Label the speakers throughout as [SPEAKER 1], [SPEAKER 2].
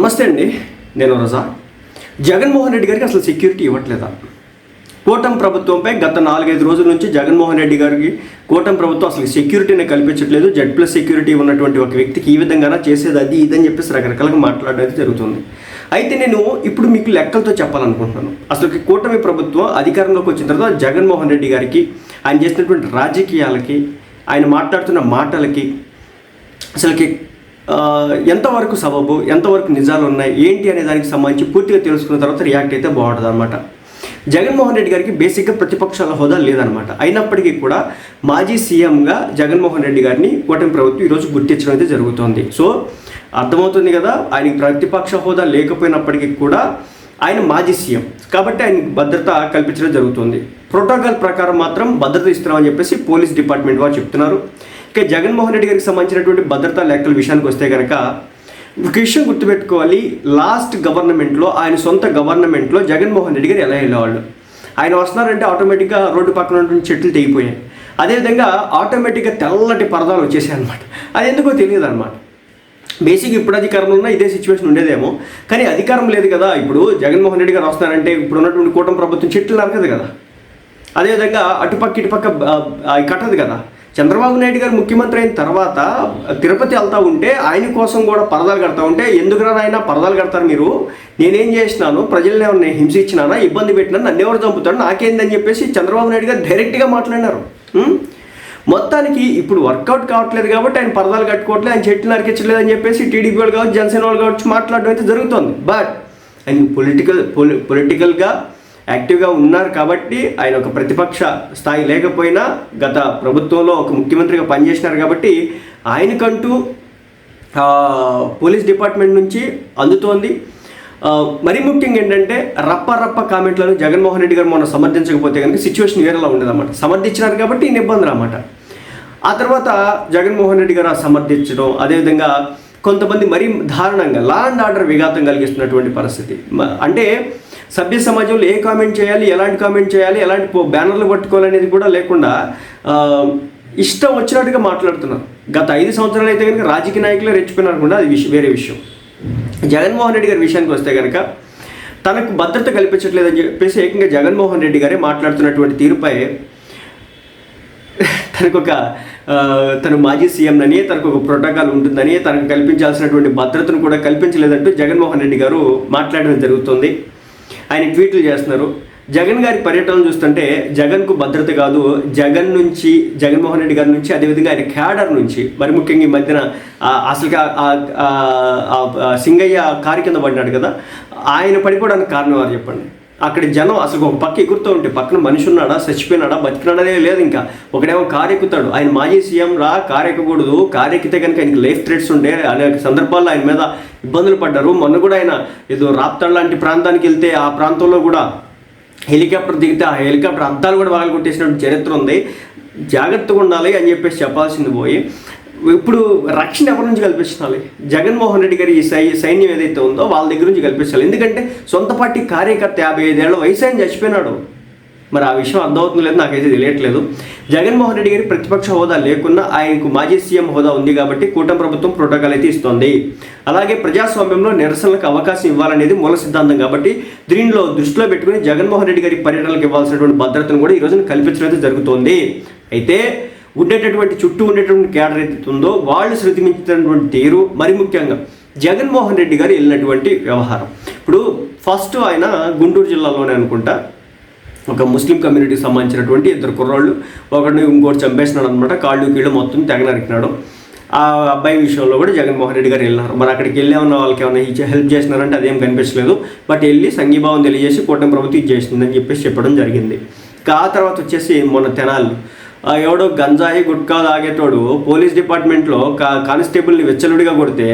[SPEAKER 1] నమస్తే అండి నేను రజా. జగన్మోహన్ రెడ్డి గారికి అసలు సెక్యూరిటీ ఇవ్వట్లేదా? కూటమి ప్రభుత్వంపై గత నాలుగైదు రోజుల నుంచి జగన్మోహన్ రెడ్డి గారికి కూటమి ప్రభుత్వం అసలు సెక్యూరిటీని కల్పించట్లేదు. జెడ్ ప్లస్ సెక్యూరిటీ ఉన్నటువంటి ఒక వ్యక్తికి ఈ విధంగా చేసేది అది ఇదని చెప్పేసి రకరకాలుగా మాట్లాడేది జరుగుతుంది. అయితే నేను ఇప్పుడు మీకు లెక్కలతో చెప్పాలనుకుంటున్నాను. అసలు కూటమి ప్రభుత్వం అధికారంలోకి వచ్చిన తర్వాత జగన్మోహన్ రెడ్డి గారికి ఆయన చేసినటువంటి రాజకీయాలకి ఆయన మాట్లాడుతున్న మాటలకి అసలుకి ఎంతవరకు సబబు ఎంతవరకు నిజాలు ఉన్నాయి ఏంటి అనే దానికి సంబంధించి పూర్తిగా తెలుసుకున్న తర్వాత రియాక్ట్ అయితే బాగుంటుంది అనమాట జగన్మోహన్ రెడ్డి గారికి బేసిక్గా ప్రతిపక్షాల హోదా లేదనమాట అయినప్పటికీ కూడా మాజీ సీఎంగా జగన్మోహన్ రెడ్డి గారిని కూటమి ప్రభుత్వం ఈరోజు గుర్తించడం అయితే జరుగుతోంది. సో అర్థమవుతుంది కదా ఆయనకి ప్రతిపక్ష హోదా లేకపోయినప్పటికీ కూడా ఆయన మాజీ సీఎం. కాబట్టి ఆయనకి భద్రత కల్పించడం జరుగుతుంది. ప్రోటోకాల్ ప్రకారం మాత్రం భద్రత ఇస్తున్నామని చెప్పేసి పోలీస్ డిపార్ట్మెంట్ వారు చెప్తున్నారు. ఇక జగన్మోహన్ రెడ్డి గారికి సంబంధించినటువంటి భద్రతా లెక్కల విషయానికి వస్తే కనుక ఒక విషయం గుర్తుపెట్టుకోవాలి. లాస్ట్ గవర్నమెంట్లో ఆయన సొంత గవర్నమెంట్లో జగన్మోహన్ రెడ్డి గారు ఎలా వెళ్ళేవాళ్ళు? ఆయన వస్తున్నారంటే ఆటోమేటిక్గా రోడ్డు పక్కన ఉన్నటువంటి చెట్లు తెగిపోయాయి. అదేవిధంగా ఆటోమేటిక్గా తెల్లటి పరదాలు వచ్చేసాయి అనమాట అది ఎందుకో తెలియదు అనమాట బేసిక్ ఇప్పుడు అధికారంలో ఉన్న ఇదే సిచ్యువేషన్ ఉండేదేమో. కానీ అధికారం లేదు కదా. ఇప్పుడు జగన్మోహన్ రెడ్డి గారు వస్తున్నారంటే ఇప్పుడు ఉన్నటువంటి కూటమి ప్రభుత్వం చెట్లు నరకదు కదా. అదేవిధంగా అటుపక్క ఇటుపక్క కట్టదు కదా. చంద్రబాబు నాయుడు గారు ముఖ్యమంత్రి అయిన తర్వాత తిరుపతి వెళ్తా ఉంటే ఆయన కోసం కూడా పరదాలు కడతా ఉంటే ఎందుకురా ఆయన పరదాలు కడతారు మీరు? నేనేం చేసినాను? ప్రజల్ని ఎవరిని హింసించినానా? ఇబ్బంది పెట్టినా నన్ను ఎవరు చంపుతాడు నాకేందని చెప్పేసి చంద్రబాబు నాయుడు గారు డైరెక్ట్గా మాట్లాడినారు. మొత్తానికి ఇప్పుడు వర్కౌట్ కావట్లేదు కాబట్టి ఆయన పరదాలు కట్టుకోవట్లేదు ఆయన చెట్లు నరికించలేదు అని చెప్పేసి టీడీపీ వాళ్ళు కావచ్చు జనసేన వాళ్ళు కావచ్చు మాట్లాడడం అయితే జరుగుతుంది. బట్ ఆయన పొలిటికల్ పొలి పొలిటికల్గా యాక్టివ్గా ఉన్నారు కాబట్టి ఆయన ఒక ప్రతిపక్ష స్థాయి లేకపోయినా గత ప్రభుత్వంలో ఒక ముఖ్యమంత్రిగా పనిచేసినారు కాబట్టి ఆయనకంటూ పోలీస్ డిపార్ట్మెంట్ నుంచి అందుతోంది. మరీ ముఖ్యంగా ఏంటంటే రప్ప రప్ప కామెంట్లను జగన్మోహన్ రెడ్డి గారు మొన్న సమర్థించకపోతే కనుక సిచ్యువేషన్ వేరేలా ఉండదన్నమాట. సమర్థించినారు కాబట్టి ఈయన ఇబ్బందులు అన్నమాట ఆ తర్వాత జగన్మోహన్ రెడ్డి గారు ఆ సమర్థించడం అదేవిధంగా కొంతమంది మరీ దారుణంగా లా అండ్ ఆర్డర్ విఘాతం కలిగిస్తున్నటువంటి పరిస్థితి. అంటే సభ్య సమాజంలో ఏ కామెంట్ చేయాలి ఎలాంటి కామెంట్ చేయాలి ఎలాంటి పో- బ్యానర్లు పట్టుకోవాలనేది కూడా లేకుండా ఇష్టం వచ్చినట్టుగా మాట్లాడుతున్నారు. గత ఐదు సంవత్సరాలు అయితే కనుక రాజకీయ నాయకులు రెచ్చిపోయినారు కూడా అది విషయం వేరే విషయం. జగన్మోహన్ రెడ్డి గారి విషయానికి వస్తే కనుక తనకు భద్రత కల్పించట్లేదని చెప్పేసి ఏకంగా జగన్మోహన్ రెడ్డి గారే మాట్లాడుతున్నటువంటి తీరుపై తనకు ఒక తను మాజీ సీఎంనని తనకు ఒక ప్రోటోకాల్ ఉంటుందని తనకు కల్పించాల్సినటువంటి భద్రతను కూడా కల్పించలేదంటూ జగన్మోహన్ రెడ్డి గారు మాట్లాడడం జరుగుతుంది. ఆయన ట్వీట్లు చేస్తున్నారు. జగన్ గారి పర్యటన చూస్తుంటే జగన్కు భద్రత కాదు జగన్ నుంచి జగన్మోహన్ రెడ్డి గారి నుంచి అదేవిధంగా ఆయన క్యాడర్ నుంచి మరి ముఖ్యంగా ఈ మధ్యన అసలు సింగయ్య కారు కింద పడినాడు కదా ఆయన పడిపోవడానికి కారణం వారు చెప్పండి? అక్కడ జనం అసలు ఒక పక్క ఎగురుతూ ఉంటే పక్కన మనిషి ఉన్నాడా చచ్చిపోయినాడా బతికినాడనే లేదు ఇంకా. ఒకడేమో కారు ఎక్కుతాడు ఆయన మాజీ సీఎం రా కారు ఎక్కకూడదు కారు ఎక్కితే కనుక ఆయనకి లైఫ్ థ్రెట్స్ ఉండే అనేక సందర్భాల్లో ఆయన మీద ఇబ్బందులు పడ్డారు. మొన్న కూడా ఆయన ఏదో రాప్తాడు లాంటి ప్రాంతానికి వెళ్తే ఆ ప్రాంతంలో కూడా హెలికాప్టర్ దిగితే ఆ హెలికాప్టర్ అద్దాలు కూడా వాళ్ళు కొట్టేసినట్టు చరిత్ర ఉంది. జాగ్రత్తగా ఉండాలి అని చెప్పేసి చెప్పాల్సింది పోయి ఇప్పుడు రక్షణ ఎవరి నుంచి కల్పించాలి జగన్మోహన్ రెడ్డి గారి ఈ సైన్యం ఏదైతే ఉందో వాళ్ళ దగ్గర నుంచి కల్పించాలి ఎందుకంటే సొంత పార్టీ కార్యకర్త యాభై ఐదేళ్ళ వయసు ఆయన చచ్చిపోయినాడు. మరి ఆ విషయం అర్థమవుతుంది లేదు నాకైతే తెలియట్లేదు. జగన్మోహన్ రెడ్డి గారి ప్రతిపక్ష హోదా లేకున్నా ఆయనకు మాజీ సీఎం హోదా ఉంది కాబట్టి కూటమి ప్రభుత్వం ప్రోటోకాల్ అయితే ఇస్తోంది. అలాగే ప్రజాస్వామ్యంలో నిరసనలకు అవకాశం ఇవ్వాలనేది మూల సిద్ధాంతం కాబట్టి దీనిలో దృష్టిలో పెట్టుకుని జగన్మోహన్ రెడ్డి గారి పర్యటనలకు ఇవ్వాల్సినటువంటి భద్రతను కూడా ఈ రోజున కల్పించడం అయితే జరుగుతోంది. అయితే ఉండేటటువంటి చుట్టూ ఉండేటువంటి కేడర్ ఏదైతే ఉందో వాళ్ళు శృతిమించినటువంటి తీరు మరి ముఖ్యంగా జగన్మోహన్ రెడ్డి గారు వెళ్ళినటువంటి వ్యవహారం. ఇప్పుడు ఫస్ట్ ఆయన గుంటూరు జిల్లాలోనే అనుకుంటా. ఒక ముస్లిం కమ్యూనిటీకి సంబంధించినటువంటి ఇద్దరు కుర్రాళ్ళు ఒకడిని ఇంకోటి చంపేసినాడు అనమాట కాళ్ళు కీళ్ళు మొత్తం తెగ నరికినాడు. ఆ అబ్బాయి విషయంలో కూడా జగన్మోహన్ రెడ్డి గారు వెళ్ళినారు మరి అక్కడికి వెళ్ళి వాళ్ళకి ఏమైనా హెల్ప్ చేసినారంటే అదేం కనిపించలేదు. బట్ వెళ్ళి సంఘీభావం తెలియజేసి కూటమి ప్రభుత్వం ఇది చేసిందని చెప్పేసి చెప్పడం జరిగింది. ఆ తర్వాత వచ్చేసి మొన్న తెనాలి. ఎవడో గంజాయి గుట్కా తాగేటోడు పోలీస్ డిపార్ట్మెంట్లో కా కానిస్టేబుల్ని వెచ్చలుడిగా కొడితే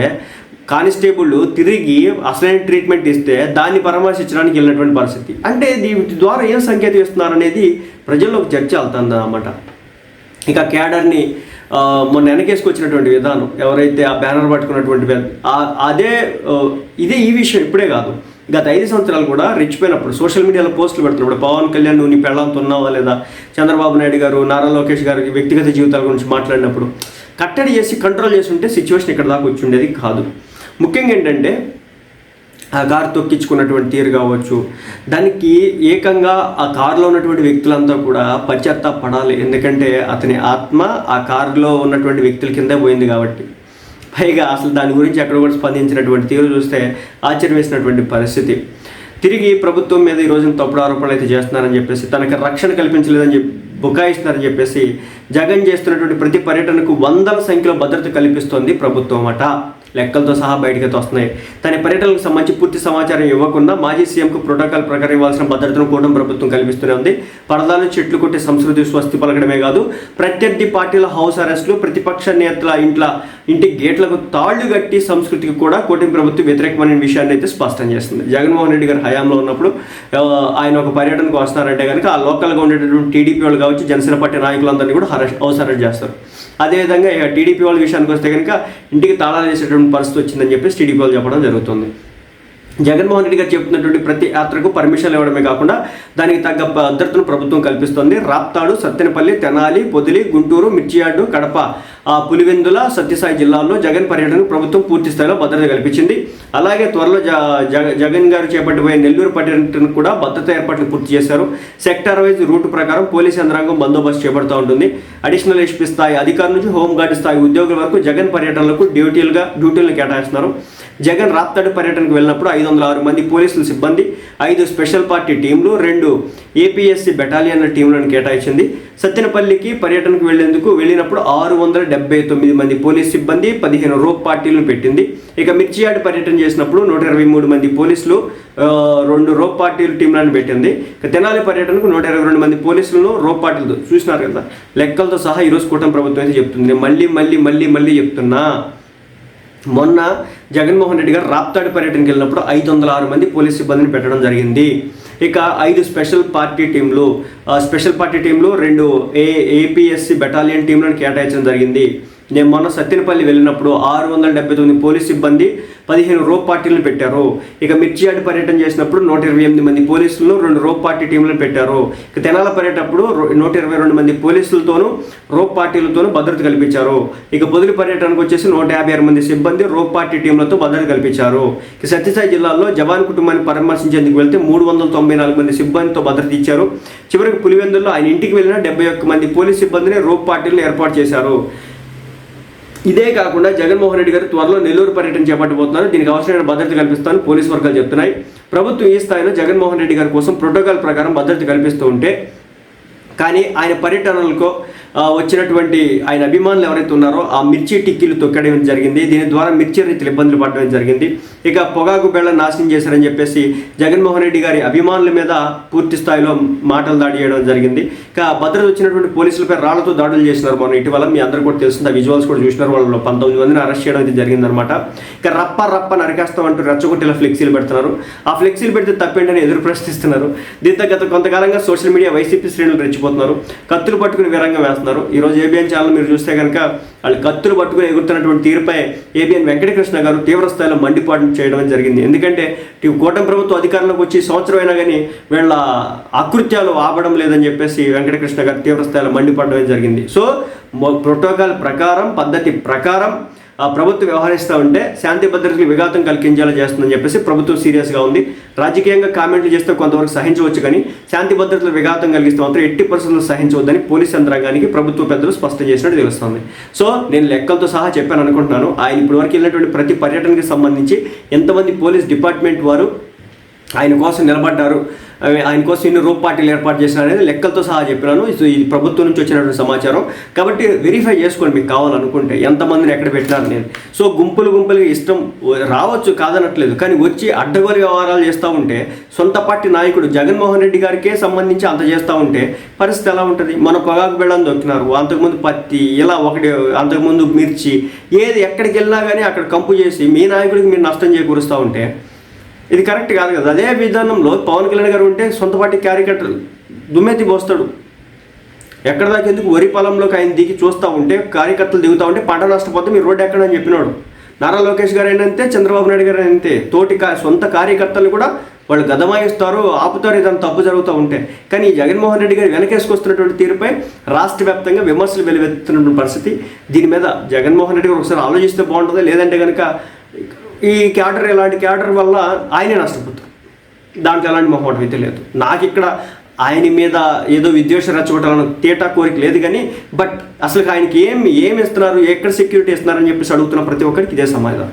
[SPEAKER 1] కానిస్టేబుల్ తిరిగి అసలైన ట్రీట్మెంట్ ఇస్తే దాన్ని పరామర్శించడానికి వెళ్ళినటువంటి పరిస్థితి. అంటే దీని ద్వారా ఏం సంకేతం ఇస్తున్నారు అనేది ప్రజల్లో ఒక చర్చ వెళ్తుంది అన్నమాట ఇక క్యాడర్ని మొన్న వెనకేసుకొచ్చినటువంటి విధానం ఎవరైతే ఆ బ్యానర్ పట్టుకున్నటువంటి అదే ఇదే ఈ విషయం ఇప్పుడే కాదు. గత ఐదు సంవత్సరాలు కూడా రెచ్చిపోయినప్పుడు సోషల్ మీడియాలో పోస్టులు పెడుతున్నప్పుడు పవన్ కళ్యాణ్ నువ్వు నీ పెళ్ళంతో ఉన్నావా లేదా? చంద్రబాబు నాయుడు గారు నారా లోకేష్ గారి వ్యక్తిగత జీవితాల గురించి మాట్లాడినప్పుడు కట్టడి చేసి కంట్రోల్ చేసి ఉంటే సిచ్యువేషన్ ఇక్కడ దాకా వచ్చి ఉండేది కాదు. ముఖ్యంగా ఏంటంటే ఆ కారు తొక్కించుకున్నటువంటి తీరు కావచ్చు దానికి ఏకంగా ఆ కారులో ఉన్నటువంటి వ్యక్తులంతా కూడా పశ్చాత్తాపడాలి. ఎందుకంటే అతని ఆత్మ ఆ కారులో ఉన్నటువంటి వ్యక్తుల కిందే పోయింది కాబట్టి. పైగా అసలు దాని గురించి ఎక్కడ కూడా స్పందించినటువంటి తీరు చూస్తే ఆశ్చర్యం వేసినటువంటి పరిస్థితి. తిరిగి ప్రభుత్వం మీద ఈ రోజున తప్పుడు ఆరోపణలు అయితే చేస్తున్నారని చెప్పేసి తనకి రక్షణ కల్పించలేదని చెప్పి బుకాయిస్తున్నారని చెప్పేసి జగన్ చేస్తున్నటువంటి ప్రతి పర్యటనకు వందల సంఖ్యలో భద్రత కల్పిస్తోంది ప్రభుత్వం అట. లెక్కలతో సహా బయటకు వస్తున్నాయి తన పర్యటనకు సంబంధించి పూర్తి సమాచారం ఇవ్వకుండా మాజీ సీఎంకు ప్రోటోకాల్ ప్రకారం ఇవ్వాల్సిన భద్రతను కూడా ప్రభుత్వం కల్పిస్తూనే ఉంది. పరదాలు చెట్లు కొట్టి సంస్కృతి స్వస్తి పలకడమే కాదు ప్రత్యర్థి పార్టీల హౌస్ అరెస్టులు ప్రతిపక్ష నేతల ఇంట్ల ఇంటి గేట్లకు తాళ్ళు కట్టి సంస్కృతికి కూడా కూటమి ప్రభుత్వం వ్యతిరేకమైన విషయాన్ని అయితే స్పష్టం చేస్తుంది. జగన్మోహన్ రెడ్డి గారు హయాంలో ఉన్నప్పుడు ఆయన ఒక పర్యటనకు వస్తారంటే కనుక ఆ లోకల్గా ఉండేటటువంటి టీడీపీ వాళ్ళు కావచ్చు జనసేన పార్టీ నాయకులందరినీ కూడా అరెస్ట్ హౌస్ అరెస్ట్ చేస్తారు. అదేవిధంగా ఇక టీడీపీ వాళ్ళ విషయానికి వస్తే కనుక ఇంటికి తాళాలు వేసేటువంటి పరిస్థితి వచ్చిందని చెప్పేసి టీడీపీ వాళ్ళు చెప్పడం జరుగుతుంది. జగన్మోహన్ రెడ్డి గారు చెప్తున్నటువంటి ప్రతి యాత్రకు పర్మిషన్ ఇవ్వడమే కాకుండా దానికి తగ్గ భద్రతను ప్రభుత్వం కల్పిస్తోంది. రాప్తాడు సత్తెనపల్లి తెనాలి పొదిలి గుంటూరు మిర్చియాడు కడప పులివెందుల సత్యసాయి జిల్లాల్లో జగన్ పర్యటనకు ప్రభుత్వం పూర్తి స్థాయిలో భద్రత కల్పించింది. అలాగే త్వరలో జగ జగన్ గారు చేపట్టిపోయే నెల్లూరు పర్యటనకు కూడా భద్రత ఏర్పాట్లు పూర్తి చేశారు. సెక్టర్ వైజ్ రూట్ ప్రకారం పోలీస్ యంత్రాంగం బందోబస్తు చేపడుతూ ఉంటుంది. అడిషనల్ ఎస్పీ స్థాయి అధికారుల నుంచి హోంగార్డు స్థాయి ఉద్యోగుల వరకు జగన్ పర్యటనలకు డ్యూటీలుగా డ్యూటీలను కేటాయిస్తున్నారు. జగన్ రాప్తాడు పర్యటనకు వెళ్ళినప్పుడు ఐదు వందల ఆరు మంది పోలీసుల సిబ్బంది ఐదు స్పెషల్ పార్టీ టీంలు రెండు ఏపీఎస్సి బెటాలియన్ టీంలను కేటాయించింది. సత్తెనపల్లికి పర్యటనకు వెళ్ళేందుకు వెళ్ళినప్పుడు ఆరు వందల డెబ్బై తొమ్మిది మంది పోలీస్ సిబ్బంది పదిహేను రోప్ పార్టీలను పెట్టింది. ఇక మిర్చియాడ్ పర్యటన చేసినప్పుడు నూట ఇరవై మూడు మంది పోలీసులు రెండు రోప్ పార్టీలు టీంలను పెట్టింది. ఇక తెనాలి పర్యటనకు నూట ఇరవై రెండు మంది పోలీసులను రోప్ పార్టీలతో చూసినారు కదా. లెక్కలతో సహా ఈరోజు కూటమి ప్రభుత్వం అయితే చెప్తుంది. మళ్ళీ మళ్ళీ మళ్ళీ మళ్ళీ చెప్తున్నా. మొన్న జగన్మోహన్ రెడ్డి గారు రాప్తాడు పర్యటనకి వెళ్ళినప్పుడు ఐదు వందల ఆరు మంది పోలీస్ సిబ్బందిని పెట్టడం జరిగింది. ఇక ఐదు స్పెషల్ పార్టీ టీంలు స్పెషల్ పార్టీ టీంలు రెండు ఏ ఏపీఎస్సి బెటాలియన్ టీంలను కేటాయించడం జరిగింది. నేను మొన్న సత్యనపల్లి వెళ్ళినప్పుడు ఆరు వందల డెబ్బై తొమ్మిది పోలీస్ సిబ్బంది పదిహేను రోప్ పార్టీలను పెట్టారు. ఇక మిర్చియాడ్ పర్యటన చేసినప్పుడు నూట ఇరవై ఎనిమిది మంది పోలీసులను రెండు రోప్ పార్టీ టీంలను పెట్టారు. ఇక తెనాల పర్యటప్పుడు రో- నూట ఇరవై రెండు మంది పోలీసులతోనూ రోప్ పార్టీలతోనూ భద్రత కల్పించారు. ఇక పొదిలి పర్యటనకు వచ్చేసి నూట యాభై ఆరు మంది సిబ్బంది రోప్ పార్టీ టీంలతో భద్రత కల్పించారు. ఇక సత్యసాయి జిల్లాలో జవాన్ కుటుంబాన్ని పరామర్శించేందుకు వెళ్తే మూడు వందల తొంభై నాలుగు మంది సిబ్బందితో భద్రత ఇచ్చారు. చివరికి పులివెందుల్లో ఆయన ఇంటికి వెళ్ళిన డెబ్బై ఒక్క మంది పోలీస్ సిబ్బందిని రోప్ పార్టీలను ఏర్పాటు చేశారు. ఇదే కాకుండా జగన్మోహన్ రెడ్డి గారు త్వరలో నెల్లూరు పర్యటన చేపట్టబోతున్నారు. దీనికి అవసరమైన భద్రత కల్పిస్తాను పోలీసు వర్గాలు చెప్తున్నాయి. ప్రభుత్వం ఈ స్థాయిలో జగన్మోహన్ రెడ్డి గారి కోసం ప్రోటోకాల్ ప్రకారం భద్రత కల్పిస్తూ ఉంటే కానీ ఆయన పర్యటనలకు వచ్చినటువంటి ఆయన అభిమానులు ఎవరైతే ఉన్నారో ఆ మిర్చి టిక్కీలు తొక్కడం జరిగింది. దీని ద్వారా మిర్చి రైతులు ఇబ్బందులు పడడం జరిగింది. ఇక పొగాకు బెళ్ళ నాశనం చేశారని చెప్పేసి జగన్మోహన్ రెడ్డి గారి అభిమానుల మీద పూర్తి స్థాయిలో మాటలు దాడి చేయడం జరిగింది. ఇక భద్రత వచ్చినటువంటి పోలీసులపై రాళ్ళతో దాడులు చేసినారు మనం ఇటీవల. మీ అందరూ కూడా తెలుస్తుంది. ఆ విజువల్స్ కూడా చూసినారు. వాళ్ళు పంతొమ్మిది మందిని అరెస్ట్ చేయడం అయితే జరిగిందనమాట ఇక రప్ప రప్ప నరికేస్తాం అంటూ రెచ్చగొట్టేలా ఫ్లెక్సీలు పెడుతున్నారు. ఆ ఫ్లెక్సీలు పెడితే తప్పేంటని ఎదురు ప్రశ్నిస్తున్నారు. దీంతో గత కొంతకాలంగా సోషల్ మీడియా వైసీపీ శ్రేణులు రెచ్చిపోతున్నారు. కత్తులు పట్టుకుని వీరంగా వేస్తున్నారు. ఈ రోజు ఏబిఎన్ ఛానల్ మీరు చూస్తే కనుక వాళ్ళు కత్తులు పట్టుకుని ఎగురుతున్నటువంటి తీరుపై ఏబిఎన్ వెంకటకృష్ణ గారు తీవ్ర స్థాయిలో మండిపాటు చేయడం జరిగింది. ఎందుకంటే కూటమి ప్రభుత్వం అధికారంలోకి వచ్చి సంవత్సరం అయినా కానీ వీళ్ళ అకృత్యాలు ఆపడం లేదని చెప్పేసి వెంకటకృష్ణ గారు తీవ్ర స్థాయిలో మండిపడడం జరిగింది. సో ప్రోటోకాల్ ప్రకారం పద్ధతి ప్రకారం ప్రభుత్వం వ్యవహరిస్తూ ఉంటే శాంతి భద్రతలకు విఘాతం కలిగించేలా చేస్తుందని చెప్పేసి ప్రభుత్వం సీరియస్గా ఉంది. రాజకీయంగా కామెంట్లు చేస్తే కొంతవరకు సహించవచ్చు కానీ శాంతి భద్రతలు విఘాతం కలిగిస్తే మాత్రం ఎట్టి పరిస్థితులు సహించవద్దని పోలీస్ యంత్రాంగానికి ప్రభుత్వ పెద్దలు స్పష్టం చేసినట్టు తెలుస్తుంది. సో నేను లెక్కలతో సహా చెప్పాను అనుకుంటున్నాను. ఆయన ఇప్పటివరకు వెళ్ళినటువంటి ప్రతి పర్యటనకి సంబంధించి ఎంతమంది పోలీస్ డిపార్ట్మెంట్ వారు ఆయన కోసం నిలబడ్డారు. ఆయన కోసం ఎన్ని రూప్ పార్టీలు ఏర్పాటు చేసినారు అనేది లెక్కలతో సహా చెప్పినాను. ఇది ఇది ప్రభుత్వం నుంచి వచ్చినటువంటి సమాచారం. కాబట్టి వెరిఫై చేసుకోండి మీకు కావాలనుకుంటే ఎంతమందిని ఎక్కడ పెట్టినారు నేను. సో గుంపులు గుంపులుగా ఇష్టం రావచ్చు కాదనట్లేదు. కానీ వచ్చి అడ్డగోలు వ్యవహారాలు చేస్తూ ఉంటే సొంత పార్టీ నాయకుడు జగన్మోహన్ రెడ్డి గారికే సంబంధించి అంత చేస్తూ ఉంటే పరిస్థితి ఎలా ఉంటుంది? మన పొగాకు బెళ్ళని దొక్కినారు. అంతకుముందు పత్తి ఇలా ఒకటి అంతకుముందు మిర్చి ఏది ఎక్కడికి వెళ్ళినా కానీ అక్కడ కంపు చేసి మీ నాయకుడికి మీరు నష్టం చేకూరుస్తూ ఉంటే ఇది కరెక్ట్ కాదు కదా. అదే విధానంలో పవన్ కళ్యాణ్ గారు ఉంటే సొంత పార్టీ క్యారికటర్ దుమ్మెత్తి పోస్తాడు ఎక్కడ దాకా ఎందుకు వరి పొలంలోకి ఆయన దిగి చూస్తూ ఉంటే కార్యకర్తలు దిగుతూ ఉంటే పంట నష్టపోతే మీరు రోడ్డు ఎక్కడని చెప్పినాడు. నారా లోకేష్ గారు ఏంటంటే చంద్రబాబు నాయుడు గారు అంతే తోటి సొంత కార్యకర్తలు కూడా వాళ్ళు గదమాయిస్తారు ఆపుతారు ఏదైనా తప్పు జరుగుతూ ఉంటే. కానీ ఈ జగన్మోహన్ రెడ్డి గారు వెనకేసుకొస్తున్నటువంటి తీరుపై రాష్ట్ర వ్యాప్తంగా విమర్శలు వెలువెత్తున్న పరిస్థితి. దీని మీద జగన్మోహన్ రెడ్డి గారు ఒకసారి ఆలోచిస్తే బాగుంటుంది? లేదంటే కనుక ఈ క్యాడర్ ఇలాంటి క్యాడర్ వల్ల ఆయనే నష్టపోతారు దాంట్లో ఎలాంటి మొహమాటం అయితే లేదు. నాకు ఇక్కడ ఆయన మీద ఏదో విద్వేష రచ్చగొట్టాలని తేటా కోరిక లేదు కానీ బట్ అసలు ఆయనకి ఏం ఏం ఇస్తున్నారు ఎక్కడ సెక్యూరిటీ ఇస్తున్నారని చెప్పేసి అడుగుతున్న ప్రతి ఒక్కరికి ఇదే సమాధానం.